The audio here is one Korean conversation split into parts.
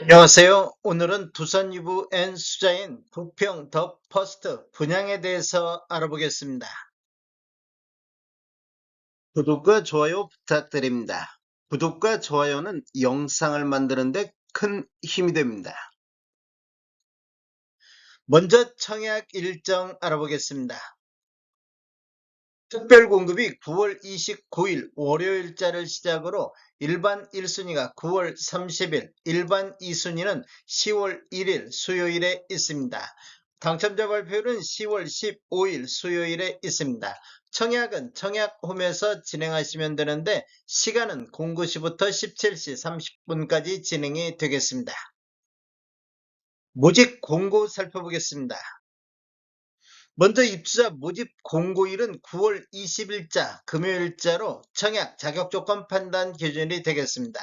안녕하세요. 오늘은 두산 유부 N 수자인 부평 더 퍼스트 분양에 대해서 알아보겠습니다. 구독과 좋아요 부탁드립니다. 구독과 좋아요는 영상을 만드는데 큰 힘이 됩니다. 먼저 청약 일정 알아보겠습니다. 특별 공급이 9월 29일 월요일자를 시작으로 일반 1순위가 9월 30일, 일반 2순위는 10월 1일 수요일에 있습니다. 당첨자 발표는 10월 15일 수요일에 있습니다. 청약은 청약홈에서 진행하시면 되는데 시간은 09시부터 17시 30분까지 진행이 되겠습니다. 모집 공고 살펴보겠습니다. 먼저 입주자 모집 공고일은 9월 20일자 금요일자로 청약 자격 조건 판단 기준이 되겠습니다.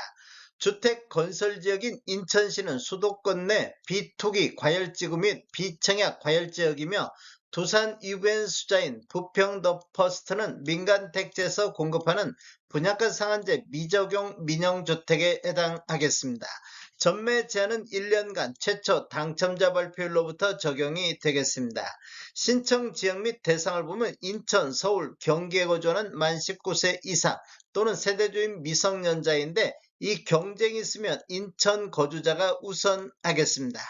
주택 건설 지역인 인천시는 수도권 내 비투기 과열지구 및 비청약 과열지역이며 두산 유벤 수자인 부평 더 퍼스트는 민간 택지에서 공급하는 분양가 상한제 미적용 민영주택에 해당하겠습니다. 전매 제한은 1년간 최초 당첨자 발표일로부터 적용이 되겠습니다. 신청 지역 및 대상을 보면 인천, 서울, 경기에 거주하는 만 19세 이상 또는 세대주인 미성년자인데 이 경쟁이 있으면 인천 거주자가 우선하겠습니다.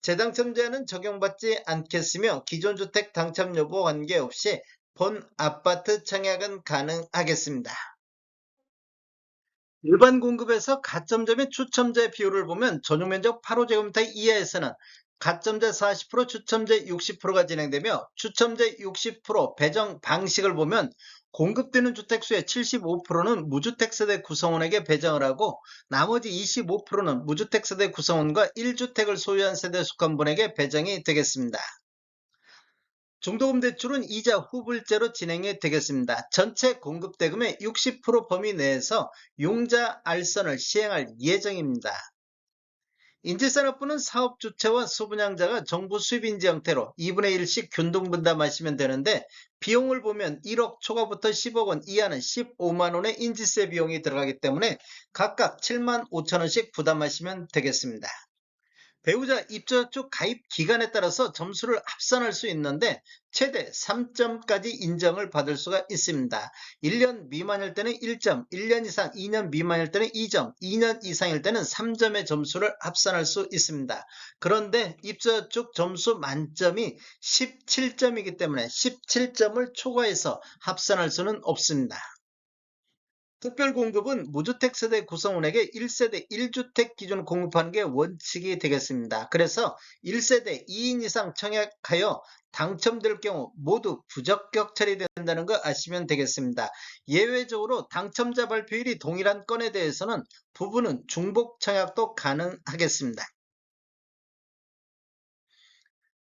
재당첨자는 적용받지 않겠으며 기존 주택 당첨 여부 관계없이 본 아파트 청약은 가능하겠습니다. 일반 공급에서 가점자 및 추첨자의 비율을 보면 전용 면적 8호제곱미터 이하에서는 가점자 40%, 추첨자 60%가 진행되며 추첨자 60% 배정 방식을 보면 공급되는 주택수의 75%는 무주택 세대 구성원에게 배정을 하고 나머지 25%는 무주택 세대 구성원과 1주택을 소유한 세대에 속한 분에게 배정이 되겠습니다. 중도금 대출은 이자 후불제로 진행이 되겠습니다. 전체 공급 대금의 60% 범위 내에서 용자 알선을 시행할 예정입니다. 인재산업부는 사업 주체와 수분양자가 정부 수입인지 형태로 2분의 1씩 균등 분담하시면 되는데 비용을 보면 1억 초과부터 10억 원 이하는 15만 원의 인지세 비용이 들어가기 때문에 각각 7만 5천 원씩 부담하시면 되겠습니다. 배우자 입주자 쪽 가입 기간에 따라서 점수를 합산할 수 있는데 최대 3점까지 인정을 받을 수가 있습니다. 1년 미만일 때는 1점, 1년 이상 2년 미만일 때는 2점, 2년 이상일 때는 3점의 점수를 합산할 수 있습니다. 그런데 입주자 쪽 점수 만점이 17점이기 때문에 17점을 초과해서 합산할 수는 없습니다. 특별 공급은 무주택 세대 구성원에게 1세대 1주택 기준 공급하는 게 원칙이 되겠습니다. 그래서 1세대 2인 이상 청약하여 당첨될 경우 모두 부적격 처리된다는 거 아시면 되겠습니다. 예외적으로 당첨자 발표일이 동일한 건에 대해서는 부부는 중복 청약도 가능하겠습니다.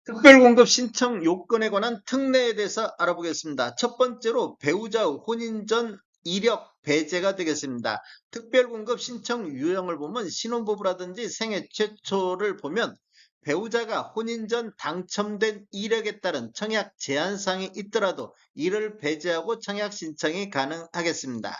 특별공급 신청 요건에 관한 특례에 대해서 알아보겠습니다. 첫 번째로 배우자 혼인 전 이력 배제가 되겠습니다. 특별공급 신청 유형을 보면 신혼부부라든지 생애 최초를 보면 배우자가 혼인 전 당첨된 이력에 따른 청약 제한사항이 있더라도 이를 배제하고 청약 신청이 가능하겠습니다.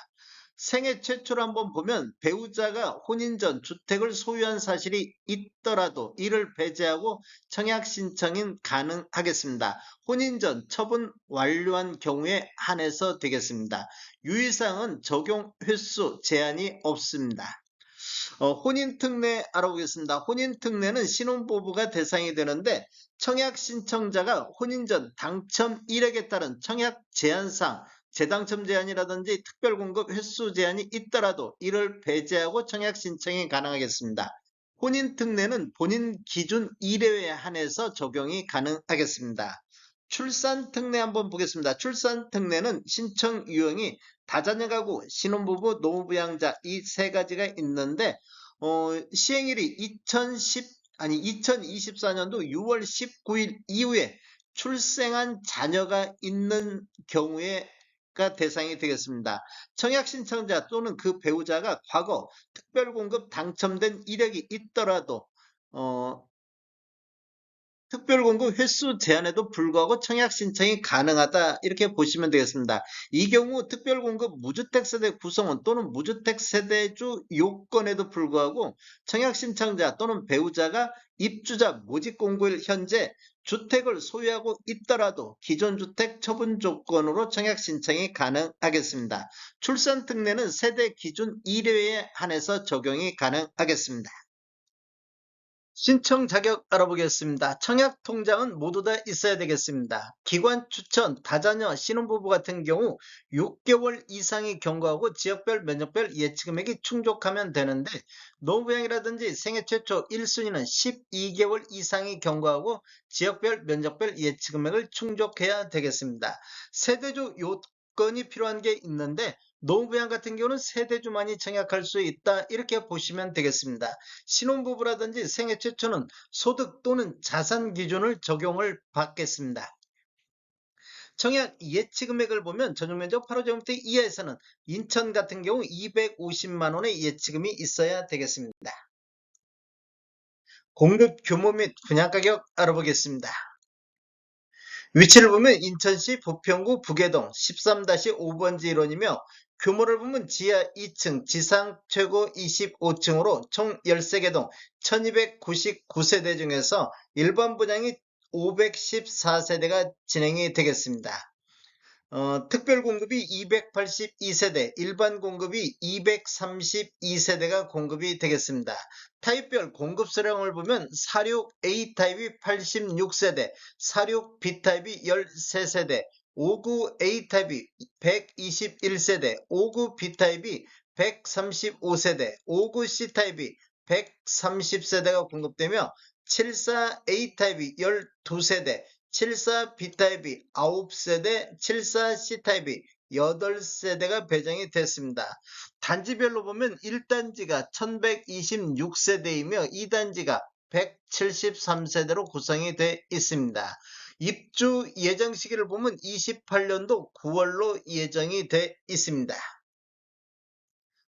생애 최초로 한번 보면 배우자가 혼인 전 주택을 소유한 사실이 있더라도 이를 배제하고 청약 신청이 가능하겠습니다. 혼인 전 처분 완료한 경우에 한해서 되겠습니다. 유의사항은 적용 횟수 제한이 없습니다. 어, 혼인 특례 알아보겠습니다. 혼인 특례는 신혼부부가 대상이 되는데 청약 신청자가 혼인 전 당첨 이력에 따른 청약 제한상 재당첨 제한이라든지 특별공급 횟수 제한이 있더라도 이를 배제하고 청약 신청이 가능하겠습니다. 혼인 특례는 본인 기준 1회에 한해서 적용이 가능하겠습니다. 출산 특례 한번 보겠습니다. 출산 특례는 신청 유형이 다자녀 가구, 신혼부부, 노부양자 이 세 가지가 있는데 어, 시행일이 2010 아니 2024년도 6월 19일 이후에 출생한 자녀가 있는 경우에 가 대상이 되겠습니다. 청약 신청자 또는 그 배우자가 과거 특별공급 당첨된 이력이 있더라도 어, 특별공급 횟수 제한에도 불구하고 청약 신청이 가능하다 이렇게 보시면 되겠습니다. 이 경우 특별공급 무주택 세대 구성원 또는 무주택 세대주 요건에도 불구하고 청약 신청자 또는 배우자가 입주자 모집 공고일 현재 주택을 소유하고 있더라도 기존 주택 처분 조건으로 청약 신청이 가능하겠습니다. 출산 특례는 세대 기준 1회에 한해서 적용이 가능하겠습니다. 신청 자격 알아보겠습니다. 청약 통장은 모두 다 있어야 되겠습니다. 기관 추천, 다자녀, 신혼부부 같은 경우 6개월 이상이 경과하고 지역별 면적별 예치금액이 충족하면 되는데 노부양이라든지 생애 최초 1순위는 12개월 이상이 경과하고 지역별 면적별 예치금액을 충족해야 되겠습니다. 세대주 요 건이 필요한 게 있는데 노부양 같은 경우는 세대주만이 청약할 수 있다 이렇게 보시면 되겠습니다. 신혼부부라든지 생애 최초는 소득 또는 자산 기준을 적용을 받겠습니다. 청약 예치 금액을 보면 전용면적 8호제곱미터 이하에서는 인천 같은 경우 250만 원의 예치금이 있어야 되겠습니다. 공급 규모 및 분양가격 알아보겠습니다. 위치를 보면 인천시 부평구 부계동 13-5번지 일원이며 규모를 보면 지하 2층, 지상 최고 25층으로 총 13개 동 1299세대 중에서 일반 분양이 514세대가 진행이 되겠습니다. 어, 특별 공급이 282세대, 일반 공급이 232세대가 공급이 되겠습니다. 타입별 공급 수량을 보면 46A 타입이 86세대, 46B 타입이 13세대, 59A 타입이 121세대, 59B 타입이 135세대, 59C 타입이 130세대가 공급되며 74A 타입이 12세대, 74B 타입이 9세대, 74C 타입이 8세대가 배정이 됐습니다. 단지별로 보면 1단지가 1126세대이며 2단지가 173세대로 구성이 되어 있습니다. 입주 예정 시기를 보면 28년도 9월로 예정이 돼 있습니다.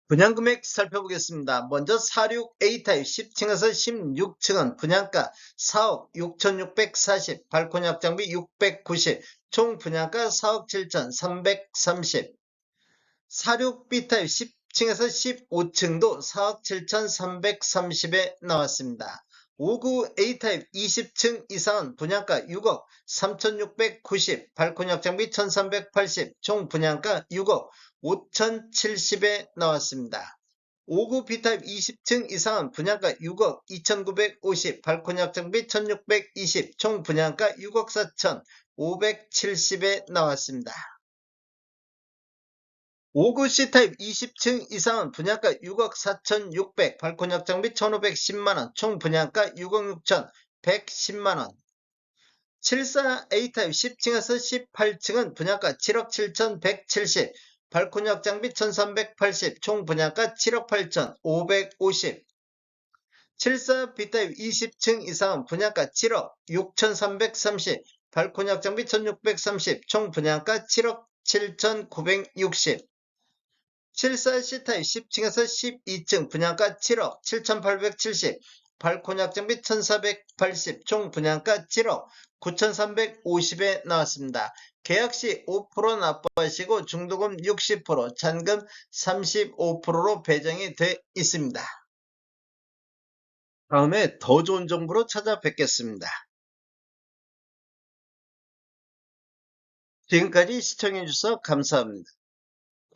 분양금액 살펴보겠습니다. 먼저 46A 타입 10층에서 16층은 분양가 4억 6,640, 발코니 확장비 690, 총 분양가 4억 7,330. 46B 타입 10층에서 15층도 4억 7,330에 나왔습니다. 59A 타입 20층 이상은 분양가 6억 3,690, 발코니 확장비 1,380, 총 분양가 6억 5,070에 나왔습니다. 59B 타입 20층 이상은 분양가 6억 2,950, 발코니 확장비 1,620, 총 분양가 6억 4,570에 나왔습니다. 59C 타입 20층 이상은 분양가 6억 4,600, 발코니 확장비 1,510만원, 총 분양가 6억 6,110만원. 74A 타입 10층에서 18층은 분양가 7억 7,170, 발코니 확장비 1,380, 총 분양가 7억 8,550. 74B 타입 20층 이상은 분양가 7억 6,330, 발코니 확장비 1,630, 총 분양가 7억 7,960. 74C 타입 10층에서 12층 분양가 7억 7,870, 발코니 확장비 1,480, 총 분양가 7억 9,350에 나왔습니다. 계약시 5% 납부하시고 중도금 60%, 잔금 35%로 배정이 돼 있습니다. 다음에 더 좋은 정보로 찾아뵙겠습니다. 지금까지 시청해주셔서 감사합니다.